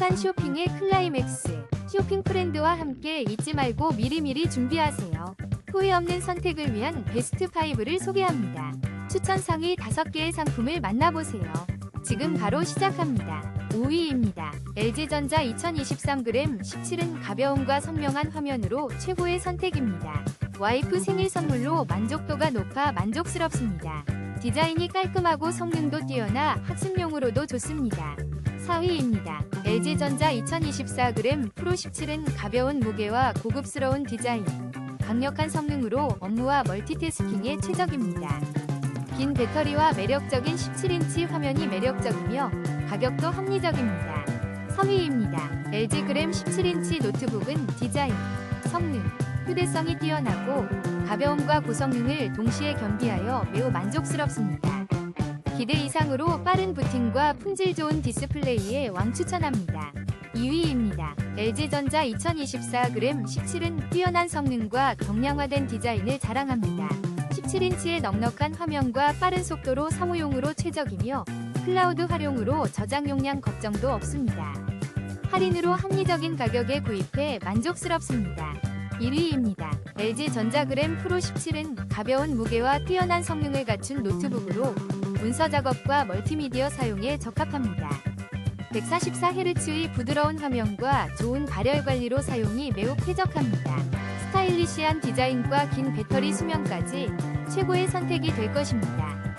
행복한 쇼핑의 클라이맥스. 쇼핑 프렌드와 함께 잊지 말고 미리미리 준비하세요. 후회 없는 선택을 위한 베스트 5를 소개합니다. 추천 상위 5개의 상품을 만나보세요. 지금 바로 시작합니다. 5위입니다. LG전자 2023g 17은 가벼움과 선명한 화면으로 최고의 선택입니다. 와이프 생일 선물로 만족도가 높아 만족스럽습니다. 디자인이 깔끔하고 성능도 뛰어나 학습용으로도 좋습니다. 4위입니다. LG전자 2024g 프로 17은 가벼운 무게와 고급스러운 디자인, 강력한 성능으로 업무와 멀티태스킹에 최적입니다. 긴 배터리와 매력적인 17인치 화면이 매력적이며 가격도 합리적입니다. 3위입니다. LG 그램 17인치 노트북은 디자인, 성능, 휴대성이 뛰어나고 가벼움과 고성능을 동시에 겸비하여 매우 만족스럽습니다. 기대 이상으로 빠른 부팅과 품질 좋은 디스플레이에 왕추천합니다. 2위입니다. LG전자 2024g 17은 뛰어난 성능과 경량화된 디자인을 자랑합니다. 17인치의 넉넉한 화면과 빠른 속도로 사무용으로 최적이며 클라우드 활용으로 저장 용량 걱정도 없습니다. 할인으로 합리적인 가격에 구입해 만족스럽습니다. 1위입니다. LG 전자그램 프로 17은 가벼운 무게와 뛰어난 성능을 갖춘 노트북으로 문서 작업과 멀티미디어 사용에 적합합니다. 144Hz의 부드러운 화면과 좋은 발열 관리로 사용이 매우 쾌적합니다. 스타일리시한 디자인과 긴 배터리 수명까지 최고의 선택이 될 것입니다.